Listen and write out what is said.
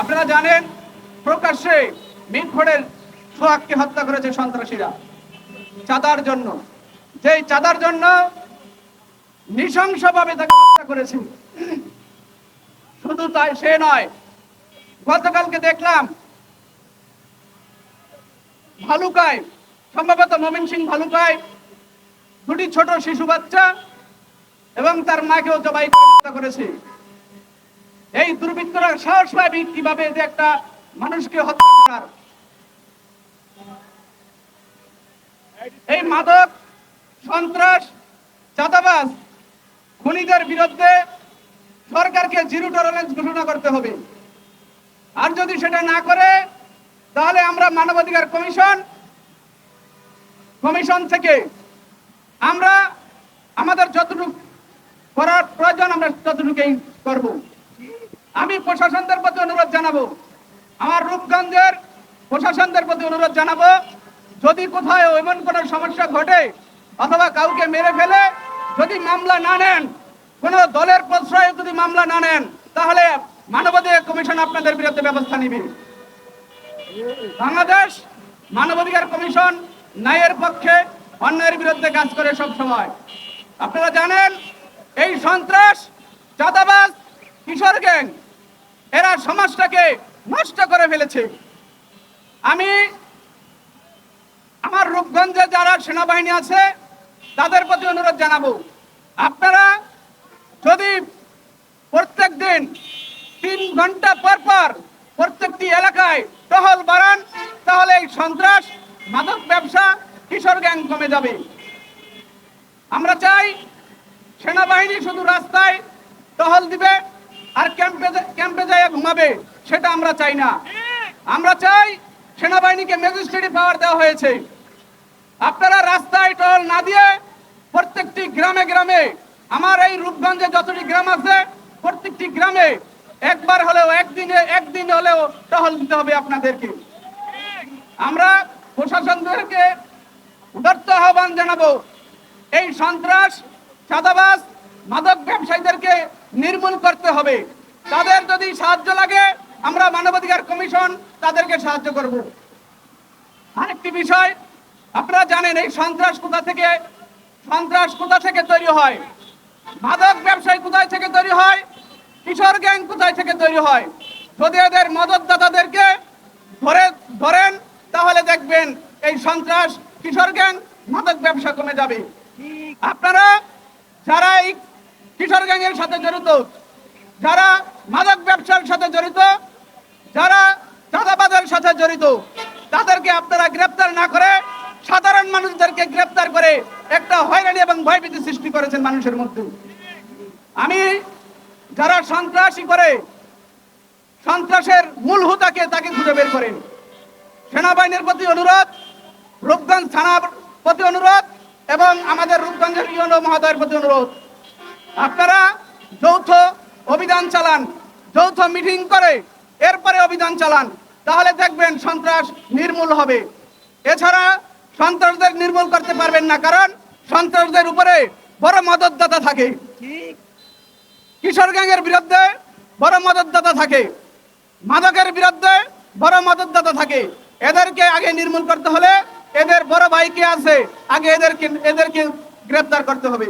আপনারা জানেন, প্রকাশ্যে মিটফোড়ের সোহাগকে হত্যা করেছে সন্ত্রাসীরা। চাঁদার জন্য। যেই চাঁদার জন্য নৃশংসভাবে তাকে হত্যা করেছে। শুধু তাই সে নয়, গতকালকে দেখলাম, ভালুকায়, সম্ভবত মমিন সিং ভালুকায়, দুটি ছোট শিশু বাচ্চা এবং তার মাকেও জবাই হত্যা করেছে। এই দুর্বৃত্তরা সাহস পাবে কীভাবে যে একটা মানুষকে হত্যা এই মাদক, সন্ত্রাস, চাঁদাবাজ খুনিদের বিরুদ্ধে সরকারকে জিরো টলারেন্স ঘোষণা করতে হবে। আর যদি সেটা না করে, তাহলে আমরা মানবাধিকার কমিশন কমিশন থেকে আমরা আমাদের যতটুকু করার প্রয়োজন আমরা ততটুকুই করব। আমি প্রশাসনদের প্রতি অনুরোধ জানাব। আমার রূপগঞ্জের প্রশাসনদের প্রতি অনুরোধ জানাব, যদি কোথাও এমন কোনো সমস্যা ঘটে অথবা কাউকে মেরে ফেলে যদি মামলা না নেন, কোনো দলের প্রশ্রয়ে যদি মামলা না নেন, তাহলে মানবাধিকার কমিশন আপনাদের বিরুদ্ধে ব্যবস্থা নিবে। বাংলাদেশ মানবাধিকার কমিশন ন্যায়ের পক্ষে অন্যায়ের বিরুদ্ধে কাজ করে সব সময়। আপনারা জানেন, এই সন্ত্রাস, চাঁদাবাজ, কিশোর গ্যাং এরা সমাজটাকে নষ্ট করে ফেলেছে। আমি আমার রূপগঞ্জে যারা সেনাবাহিনী আছে, তাদের প্রতি অনুরোধ জানাব। আপনারা যদি প্রত্যেক দিন তিন ঘণ্টা পর পর প্রত্যেকটি এলাকায় টহল বাড়ান, তাহলে এই সন্ত্রাস, মাদক ব্যবসা, কিশোর গ্যাং কমে যাবে। আমরা চাই সেনাবাহিনী শুধু রাস্তায় টহল দিবে আর ক্যাম্পে ক্যাম্পে যায় ঘুমাবে, সেটা আমরা চাই না। আমরা চাই সেনাবাহিনীকে ম্যাজিস্ট্রেটি পাওয়ার দেওয়া হয়েছে। আপনারা রাস্তায় টহল না দিয়ে প্রত্যেকটি গ্রামে গ্রামে, আমার এই রূপগঞ্জে যতটি গ্রাম আছে, প্রত্যেকটি গ্রামে একবার হলেও, একদিনে, একদিন হলেও টহল দিতে হবে আপনাদেরকে। আমরা প্রশাসনদেরকে উদার্ত আহ্বান জানাব, এই সন্ত্রাস, চাঁদাবাজ মাদক ব্যবসায়ীদেরকে নির্মূল করতে হবে। তাদের যদি সাহায্য লাগে, আমরা মানবাধিকার কমিশন তাদেরকে সাহায্য করব। আরেকটি বিষয়, আপনারা জানেন এই সন্ত্রাস কোথা থেকে, সন্ত্রাস কোথা থেকে তৈরি হয়? মাদক ব্যবসায়ী কোথায় থেকে তৈরি হয়? কিশোর গ্যাং কোথায় থেকে তৈরি হয়? যদি এদের মদতদাতাদেরকে ধরে, ধরেন, তাহলে দেখবেন এই সন্ত্রাস, কিশোর গ্যাং, মাদক ব্যবসা কমে যাবে। আপনারা যারা এই কিশোর গ্যাংয়ের সাথে জড়িত, যারা মাদক ব্যবসার সাথে জড়িত, যারা চাঁদাবাজের সাথে জড়িত, তাদেরকে আপনারা গ্রেপ্তার না করে সাধারণ মানুষদেরকে গ্রেপ্তার করে একটা হয়রানি এবং ভয়ভীতি সৃষ্টি করেছেন মানুষের মধ্যে। আমি যারা সন্ত্রাসী করে, সন্ত্রাসের মূল হুতাকে তাকে খুঁজে বের করেন। সেনাবাহিনীর প্রতি অনুরোধ, রূপগঞ্জ থানার প্রতি অনুরোধ এবং আমাদের রূপগঞ্জের ইউনো মহোদয়ের প্রতি অনুরোধ। আপনারা যৌথ অভিযান চালান, যৌথ মিটিং করে, এরপরে অভিযান চালান, তাহলে দেখবেন সন্ত্রাস নির্মূল হবে। এছাড়া সন্ত্রাসদের নির্মূল করতে পারবেন না, কারণ সন্ত্রাসদের উপরে বড় মদতদাতা থাকে। কিশোর গ্যাংয়ের বিরুদ্ধে বড় মদতদাতা থাকে। মাদকের বিরুদ্ধে বড় মদতদাতা থাকে। এদেরকে আগে নির্মূল করতে হলে এদের বড় ভাই কে আছে, আগে এদেরকে এদেরকে গ্রেপ্তার করতে হবে।